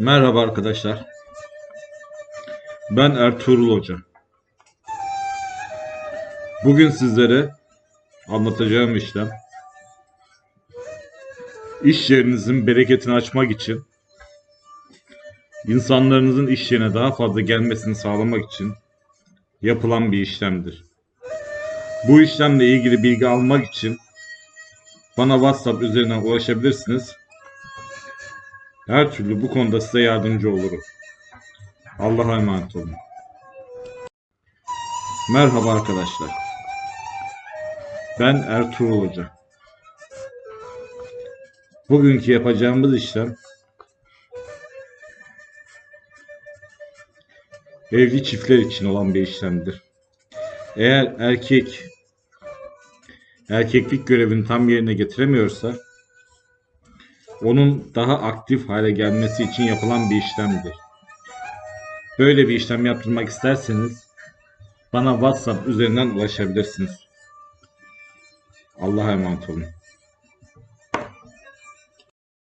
Merhaba arkadaşlar. Ben Ertuğrul Hoca. Bugün sizlere anlatacağım işlem iş yerinizin bereketini açmak için insanlarınızın iş yerine daha fazla gelmesini sağlamak için yapılan bir işlemdir. Bu işlemle ilgili bilgi almak için bana WhatsApp üzerinden ulaşabilirsiniz. Her türlü bu konuda size yardımcı olurum. Allah'a emanet olun. Merhaba arkadaşlar. Ben Ertuğrul Hoca. Bugünkü yapacağımız işlem evli çiftler için olan bir işlemdir. Eğer erkek erkeklik görevini tam yerine getiremiyorsa onun daha aktif hale gelmesi için yapılan bir işlemdir. Böyle bir işlem yaptırmak isterseniz bana WhatsApp üzerinden ulaşabilirsiniz. Allah'a emanet olun.